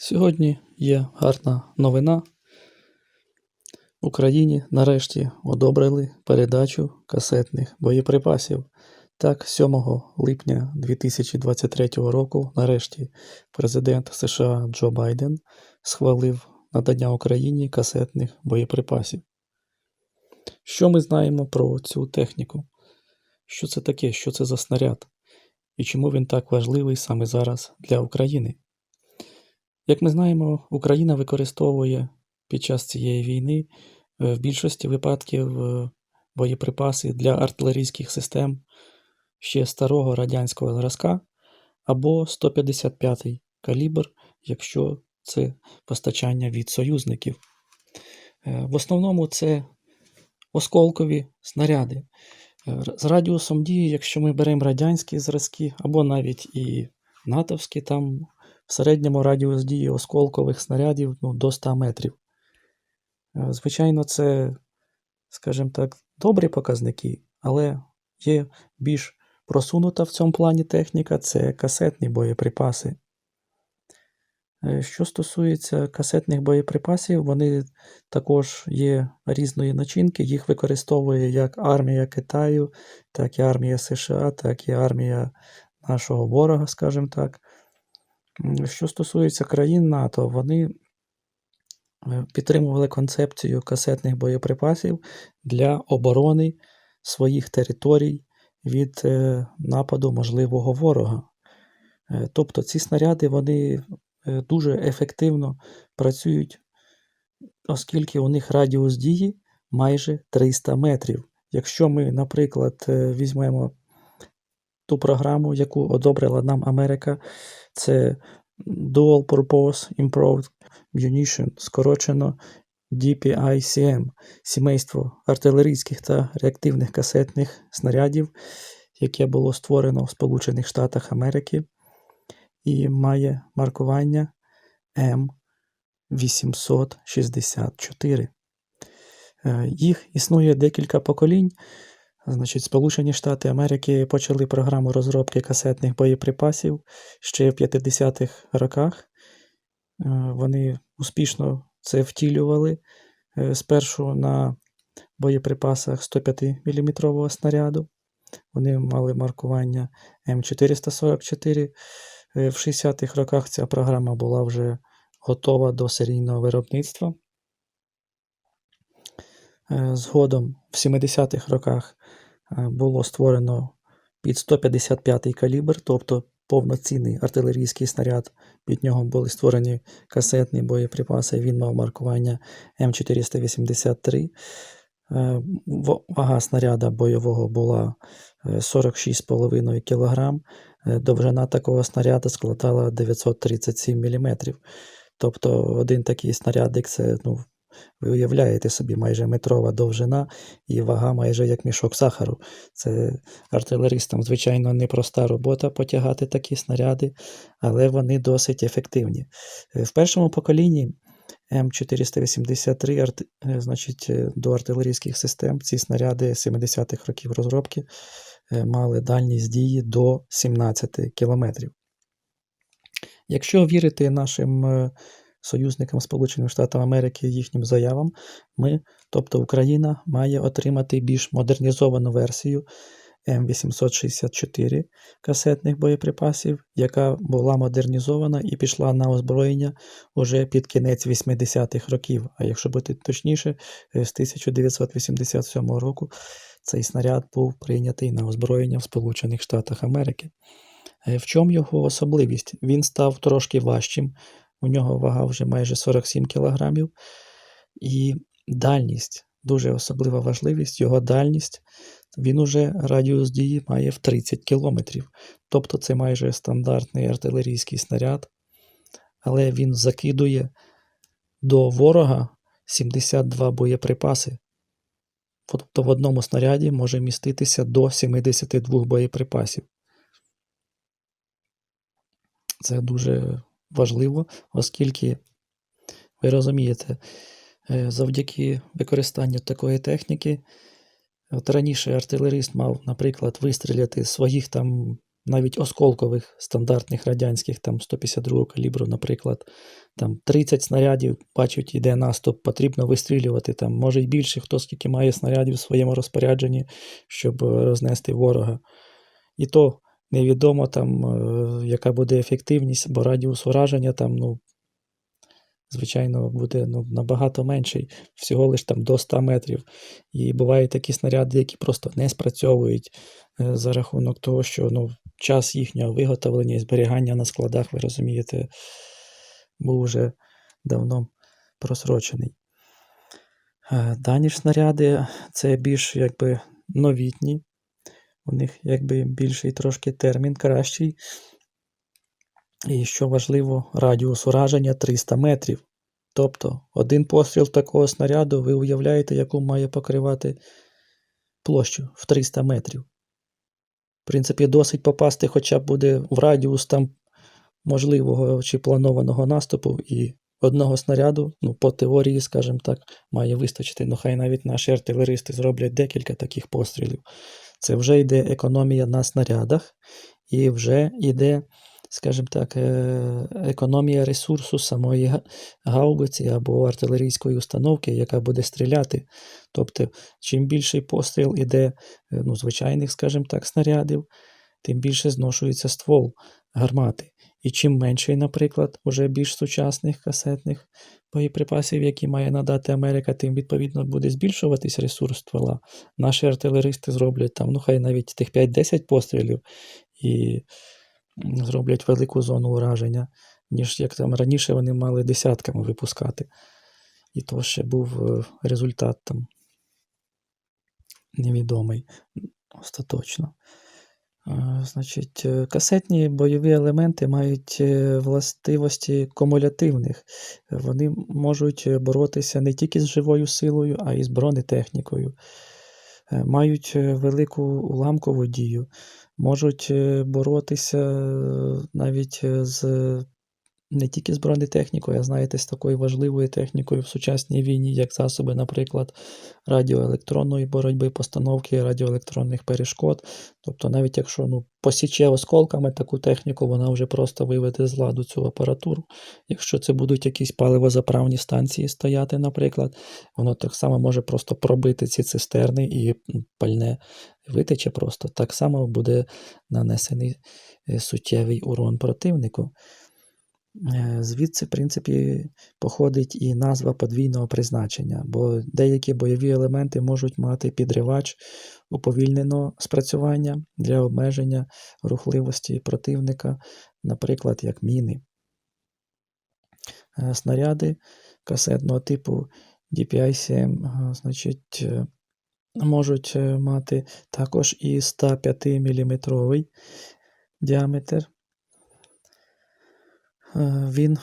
Сьогодні є гарна новина. В Україні нарешті одобрили передачу касетних боєприпасів. Так, 7 липня 2023 року, нарешті, президент США Джо Байден схвалив надання Україні касетних боєприпасів. Що ми знаємо про цю техніку? Що це таке? Що це за снаряд? І чому він так важливий саме зараз для України? Як ми знаємо, Україна використовує під час цієї війни е, в більшості випадків е, боєприпаси для артилерійських систем ще старого радянського зразка або 155-й калібр, якщо це постачання від союзників. Е, В основному це осколкові снаряди. З радіусом дії, якщо ми беремо радянські зразки, або навіть і натовські, там в середньому радіус дії осколкових снарядів ну, до 100 метрів. Е, Звичайно, це, скажімо так, добрі показники, але є більш просунута в цьому плані техніка це касетні боєприпаси. Е, Що стосується касетних боєприпасів, вони також є різної начинки. Їх використовує як армія Китаю, так і армія США, так і армія нашого ворога, скажімо так. Що стосується країн НАТО, вони е, підтримували концепцію касетних боєприпасів для оборони своїх територій від е, нападу можливого ворога. Е, Тобто ці снаряди вони дуже ефективно працюють, оскільки у них радіус дії майже 300 метрів. Якщо ми, наприклад, візьмемо ту програму, яку одобрила нам Америка, це Dual Purpose Improved Munition, скорочено DPICM, сімейство артилерійських та реактивних касетних снарядів, яке було створено в Сполучених Штатах Америки і має маркування М864. Е, Їх існує декілька поколінь. Значить, Сполучені Штати Америки почали програму розробки касетних боєприпасів ще в 50-х роках. Е, Вони успішно це втілювали е, спершу на боєприпасах 105 мм снаряду. Вони мали маркування М444. Е, В 60-х роках ця програма була вже готова до серійного виробництва. Е, Згодом в 70-х роках е, було створено під 155-й калібр, тобто повноцінний артилерійський снаряд. Під нього були створені касетні боєприпаси. Він мав маркування М483. Е, Вага снаряда бойового була е, 46,5 кг. Довжина такого снаряду складала 937 мм. Тобто один такий снарядик це, ну, ви уявляєте собі, майже метрова довжина і вага майже як мішок сахару. Це артилеристам, звичайно, непроста робота потягати такі снаряди, але вони досить ефективні. Е, В першому поколінні М483, арт- е, значить, е, до артилерійських систем ці снаряди 70-х років розробки мали дальність дії до 17 кілометрів. Якщо вірити нашим союзникам Сполучених Штатів Америки їхнім заявам, ми, тобто Україна, має отримати більш модернізовану версію М864 касетних боєприпасів, яка була модернізована і пішла на озброєння уже під кінець 80-х років. А якщо бути точніше, е, з 1987 року цей снаряд був прийнятий на озброєння в Сполучених Штатах Америки. Е, В чому його особливість? Він став трошки важчим, у нього вага вже майже 47 кг, і дальність, дуже особлива важливість, його дальність, він уже радіус дії має в 30 км. Тобто це майже стандартний артилерійський снаряд, але він закидує до ворога 72 боєприпаси. Тобто в одному снаряді може міститися до 72 боєприпасів. Це дуже важливо, оскільки ви розумієте, е, завдяки використанню такої техніки, от раніше артилерист мав, наприклад, вистріляти своїх там навіть осколкових стандартних радянських, там 152 калібру, наприклад, там 30 снарядів, бачать, іде наступ, потрібно вистрілювати. Там, може й більше, хто скільки має снарядів в своєму розпорядженні, щоб е, рознести ворога. І то невідомо, там, е, яка буде ефективність, бо радіус ураження там, ну, звичайно, буде ну, набагато менший, всього лиш там до 100 метрів. І бувають такі снаряди, які просто не спрацьовують е, за рахунок того, що ну, час їхнього виготовлення і зберігання на складах, ви розумієте, був вже давно просрочений. Е, Дані ж снаряди це більш якби новітні. У них якби більший трошки термін кращий. І що важливо, радіус ураження 300 метрів. Тобто один постріл такого снаряду, ви уявляєте, яку має покривати площу в 300 метрів. В принципі, досить попасти хоча б буде в радіус там можливого чи планованого наступу, і одного снаряду, ну, по теорії, скажімо так, має вистачити. Ну, хай навіть наші артилеристи зроблять декілька таких пострілів. Це вже йде економія на снарядах, і вже йде, скажімо так, е, економія ресурсу самої гаубиці або артилерійської установки, яка буде стріляти. Тобто, чим більший постріл іде е, ну, звичайних, скажімо так, снарядів, тим більше зношується ствол гармати. І чим менший, наприклад, уже більш сучасних касетних боєприпасів, які має надати Америка, тим відповідно буде збільшуватись ресурс ствола. Наші артилеристи зроблять там, ну хай навіть тих 5-10 пострілів і зроблять велику зону ураження, ніж як там раніше вони мали десятками випускати. І то ще був е, результат там невідомий остаточно. Значить, е, касетні бойові елементи мають е, властивості кумулятивних. Вони можуть е, боротися не тільки з живою силою, а й з бронетехнікою. Мають велику уламкову дію, можуть боротися навіть з не тільки з бронетехнікою, а знаєте, з такою важливою технікою в сучасній війні, як засоби, наприклад, радіоелектронної боротьби, постановки радіоелектронних перешкод. Тобто, навіть якщо ну, посіче осколками таку техніку, вона вже просто виведе з ладу цю апаратуру. Якщо це будуть якісь паливозаправні станції стояти, наприклад, воно так само може просто пробити ці цистерни і пальне витече просто. Так само буде нанесений е, суттєвий урон противнику. Е, Звідси, в принципі, походить і назва подвійного призначення, бо деякі бойові елементи можуть мати підривач уповільненого спрацювання для обмеження рухливості противника, наприклад, як міни. Е, Снаряди касетного типу DPI-7 е, значить, можуть мати також і 105 мм діаметр. Е, Він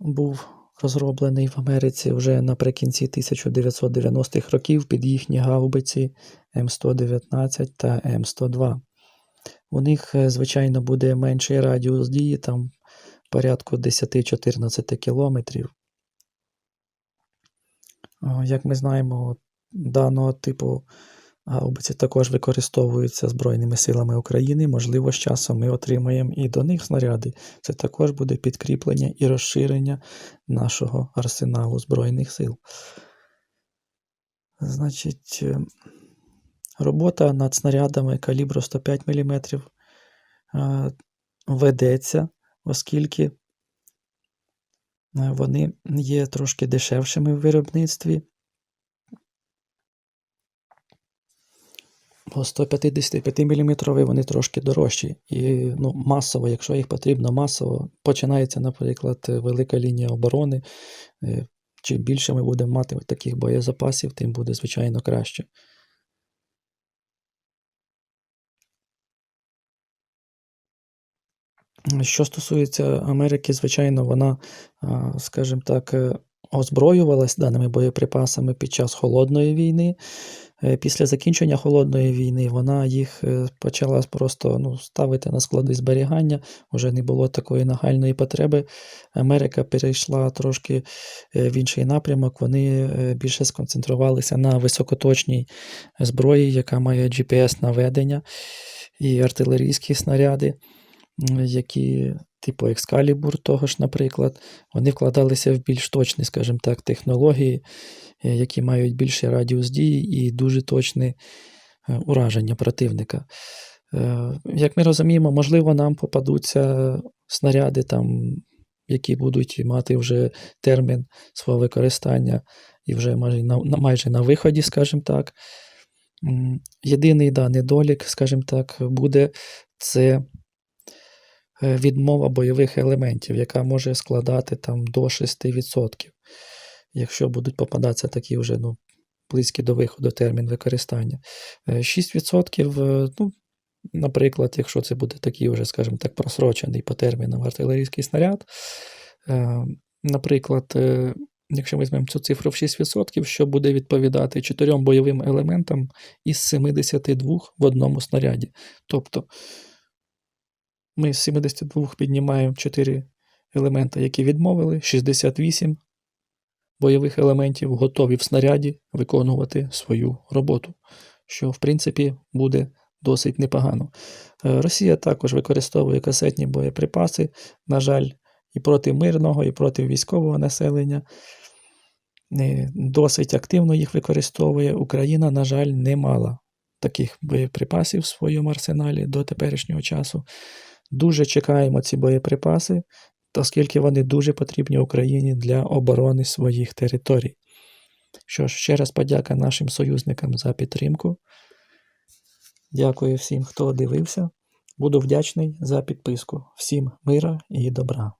був розроблений в Америці вже наприкінці 1990-х років під їхні гаубиці М119 та М102. У них, е, звичайно, буде менший радіус дії, там порядку 10-14 кілометрів. Як ми знаємо, даного типу гаубиці також використовуються Збройними силами України. Можливо, з часом ми отримаємо і до них снаряди. Це також буде підкріплення і розширення нашого арсеналу Збройних сил. Значить, е, робота над снарядами калібру 105 мм е, ведеться, оскільки е, вони є трошки дешевшими в виробництві. 155 мм вони трошки дорожчі. І ну, масово, якщо їх потрібно масово, починається, наприклад, велика лінія оборони. е, Чим більше ми будемо мати таких боєзапасів, тим буде, звичайно, краще. Що стосується Америки, звичайно, вона, скажімо так, е, озброювалась даними боєприпасами під час холодної війни. Е, Після закінчення холодної війни вона їх е, почала просто ну, ставити на склади зберігання, вже не було такої нагальної потреби. Америка перейшла трошки е, в інший напрямок. Вони більше сконцентрувалися на високоточній зброї, яка має GPS-наведення. і артилерійські снаряди, які, типу Екскалібур, того ж, наприклад, вони вкладалися в більш точні, скажімо так, технології, е, які мають більший радіус дії і дуже точне е, ураження противника. Е, Як ми розуміємо, можливо, нам попадуться снаряди, там, які будуть мати вже термін свого використання і вже майже на, майже на виході, скажімо так. Єдиний да, недолік, скажімо так, буде це відмова бойових елементів, яка може складати там до 6%, якщо будуть попадатися такі вже ну, близькі до виходу термін використання. Е, 6%, е, ну, наприклад, якщо це буде такий вже, скажімо так, просрочений по термінам артилерійський снаряд, е, наприклад, е, якщо ми візьмемо цю цифру в 6%, що буде відповідати 4 бойовим елементам із 72 в одному снаряді. Тобто ми з 72 піднімаємо 4 елемента, які відмовили, 68 бойових елементів готові в снаряді виконувати свою роботу, що, в принципі, буде досить непогано. Е, Росія також використовує касетні боєприпаси, на жаль, і проти мирного, і проти військового населення. Е, Досить активно їх використовує. Україна, на жаль, не мала таких боєприпасів в своєму арсеналі до теперішнього часу. Дуже чекаємо ці боєприпаси, оскільки вони дуже потрібні Україні для оборони своїх територій. Що ж, ще раз подяка нашим союзникам за підтримку. Дякую всім, хто дивився. Буду вдячний за підписку. Всім мира і добра.